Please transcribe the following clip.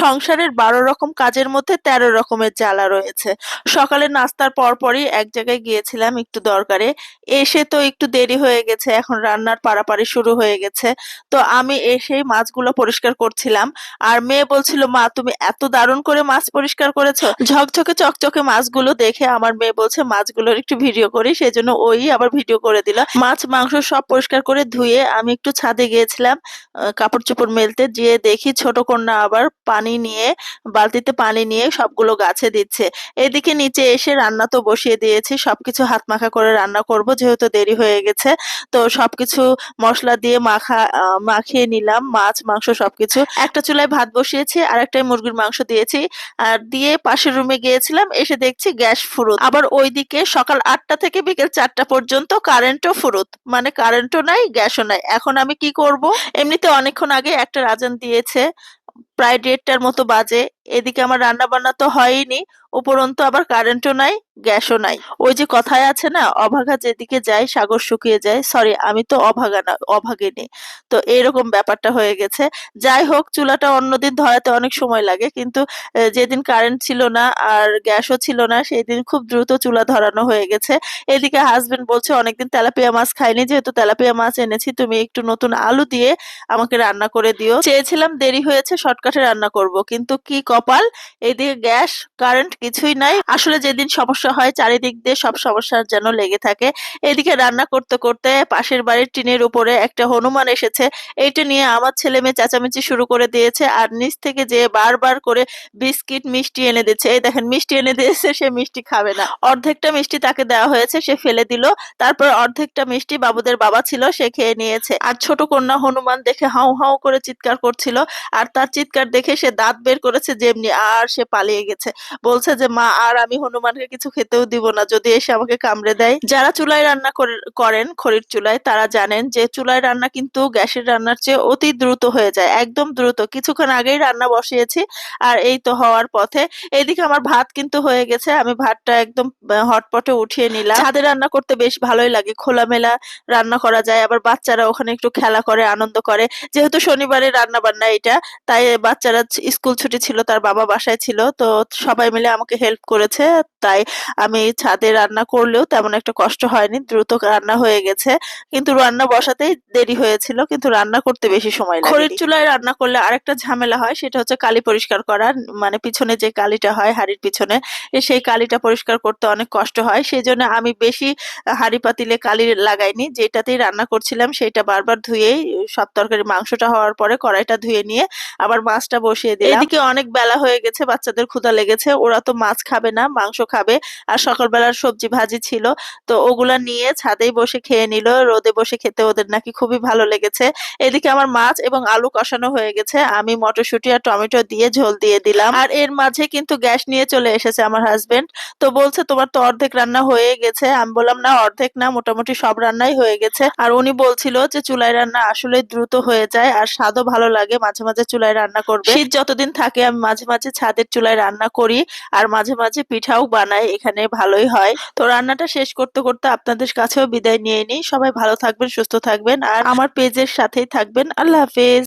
সংসারের বারো রকম কাজের মধ্যে তেরো রকমের জ্বালা রয়েছে। সকালে নাস্তার পরপরই এক জায়গায় গিয়েছিলাম একটু দরকারে। এসে তো একটু দেরি হয়ে গেছে, এখন রান্নার পারাপারি শুরু হয়ে গেছে। তো আমি এসেই মাছগুলো পরিষ্কার করছিলাম। আর মেয়ে বলছিল, মা, তুমি এত দারুণ করে মাছ পরিষ্কার করেছ। ঝকঝকে চকচকে মাছগুলো দেখে আমার মেয়ে বলছে, মাছগুলোর একটু ভিডিও করি। সেই জন্য ওই আবার ভিডিও করে দিল। মাছ, মাংস সব পরিষ্কার করে ধুয়ে আমি একটু ছাদে গিয়েছিলাম কাপড় চোপড় মেলতে। যেয়ে দেখি ছোট কন্যা আবার পানি নিয়ে, বালতিতে পানি নিয়ে সবগুলো গাছে দিচ্ছে। এদিকে নিচে এসে রান্না তো বসিয়ে দিয়েছি, সবকিছু হাত মাখা করে রান্না করব, যেহেতু দেরি হয়ে গেছে। তো সবকিছু মশলা দিয়ে মাখা মাখিয়ে নিলাম, মাছ, মাংস সবকিছু। একটা চুলায় ভাত বসিয়েছি আর একটাই মুরগির মাংস দিয়েছি। আর দিয়ে পাশের রুমে গিয়েছিলাম, এসে দেখছি গ্যাস ফুরুত। আবার ওইদিকে সকাল আটটা থেকে বিকেল চারটা পর্যন্ত কারেন্টও ফুরুত। মানে কারেন্টও নাই, গ্যাসও নাই। এখন আমি কি করব? এমনিতে অনেকক্ষণ আগে একটা রাজান দিয়েছে প্রায় দেড়টার মতো বাজে। এদিকে আমার রান্না বান্না তো হয়নি উপরন্তু আবার কারেন্টও নাই গ্যাসও নাই। ওই যে কথায় আছে না, অভাগা যেদিকে যায়, সাগর শুকিয়ে যায়। সরি আমি তো অভাগা না, অভাগিনী। তো এরকম ব্যাপারটা হয়ে গেছে। যাই হোক, চুলাটা অন্যদিন ধরাতে অনেক সময় লাগে, কিন্তু যেদিন কারেন্ট ছিল না আর গ্যাসও ছিল না সেই দিন খুব দ্রুত চুলা ধরানো হয়ে গেছে। এদিকে হাজবেন্ড বলছে, অনেকদিন তেলাপিয়া মাছ খাইনি, যেহেতু তেলাপিয়া মাছ এনেছি, তুমি একটু নতুন আলু দিয়ে আমাকে রান্না করে দিও। চেয়েছিলাম দেরি হয়েছে, শর্টকাটে রান্না করব, কিন্তু কি কপাল, এদিকে গ্যাস, কারেন্ট কিছুই নাই। আসলে যেদিন সমস্যা হয়, চারিদিক দিয়ে সব সমস্যা যেন লেগে থাকে। এদিকে রান্না করতে করতে পাশের বাড়ির টিনের উপরে একটা হনুমান এসেছে। এইটা নিয়ে আমার ছেলে মেয়ে চেঁচামেচি শুরু করে দিয়েছে আর নিচ থেকে যে বারবার করে বিস্কিট, মিষ্টি এনে দিচ্ছে। এই দেখেন, মিষ্টি এনে দিয়েছে, সে মিষ্টি খাবে না। অর্ধেকটা মিষ্টি তাকে দেওয়া হয়েছে, সে ফেলে দিল। তারপর অর্ধেকটা মিষ্টি বাবুদের বাবা ছিল, সে খেয়ে নিয়েছে। আর ছোট কন্যা হনুমান দেখে হাউ হাউ করে চিৎকার করছিল। আর তার চিৎকার দেখে সে দাঁত বের করেছে যেমনি আর সে পালিয়ে গেছে। বলছে যে, মা, আর আমি হনুমানকে কিছু খেতেও দিব না। যদি এসে আমাকে কামড়ে দেয়। যারা চুলায় রান্না করে- করেন খড়ির চুলায়, তারা জানেন যে, চুলায় রান্না কিন্তু গ্যাসের রান্নার চেয়ে অতি দ্রুত হয়ে যায়, একদম দ্রুত। কিছুক্ষণ আগেই রান্না বসিয়েছি, আর এই তো হওয়ার পথে। এইদিকে আমার ভাত কিন্তু হয়ে গেছে, আমি ভাতটা একদম হটপটে উঠিয়ে নিলাম। ছাদে রান্না করতে বেশ ভালোই লাগে, খোলামেলা রান্না করা যায়। আবার বাচ্চারা ওখানে একটু খেলা করে, আনন্দ করে। যেহেতু শনিবারে রান্না বান্না এটা, তাই বাচ্চারা স্কুল ছুটি ছিল, তার বাবা বাসায় ছিল তো সবাই মিলে আমাকে হেল্প করেছে। তাই আমি ছাদে রান্না করলেও তেমন একটা কষ্ট হয়নি দ্রুত রান্না হয়ে গেছে। কিন্তু রান্না বসাতেই দেরি হয়েছিল কিন্তু রান্না করতে বেশি সময় লাগে খড়ির চুলায় রান্না করলে আরেকটা ঝামেলা হয় সেটা হচ্ছে কালি পরিষ্কার করা মানে পিছনে যে কালিটা হয় হাড়ির পিছনে সেই কালিটা পরিষ্কার করতে অনেক কষ্ট হয়। সেই জন্য আমি বেশি হাড়ি পাতিলে কালি লাগাইনি যেটাতেই রান্না করছিলাম সেটা বারবার ধুয়েই সব তরকারি মাংসটা হওয়ার পরে কড়াইটা ধুয়ে নিয়ে আবার মাছটা বসিয়ে দিলাম। এদিকে অনেক বেলা হয়ে গেছে, বাচ্চাদের ক্ষুধা লেগেছে, ওরা তো মাছ খাবে না, মাংস খাবে। আর সকালবেলার সবজি ভাজি ছিল, তো ওগুলা নিয়ে ছাদেই বসে খেয়ে নিল, রোদে বসে খেতে ওদের নাকি খুবই ভালো লেগেছে। এদিকে আমার মাছ এবং আলু কষানো হয়ে গেছে, আমি মটরশুঁটি আর টমেটো দিয়ে ঝোল দিয়ে দিলাম। আর এর মাঝে কিন্তু গ্যাস নিয়ে চলে এসেছে আমার হাজবেন্ড তো বলছে, তোমার তো অর্ধেক রান্না হয়ে গেছে। আমি বললাম, না, অর্ধেক না, মোটামুটি সব রান্নাই হয়ে গেছে। আর উনি বলছিল যে, চুলায় রান্না আসলে দ্রুত হয়ে যায়, আর স্বাদও ভালো লাগে, মাঝে মাঝে চুলায় রান্না করবে। শীত যতদিন থাকে, আমি মাঝে মাঝে ছাদের চুলায় রান্না করি আর মাঝে মাঝে পিঠাও বানাই, এখানে ভালোই হয়। তো রান্নাটা শেষ করতে করতে আপনাদের কাছেও বিদায় নিয়ে নিই। সবাই ভালো থাকবেন, সুস্থ থাকবেন আর আমার পেজের সাথেই থাকবেন। আল্লাহ হাফেজ।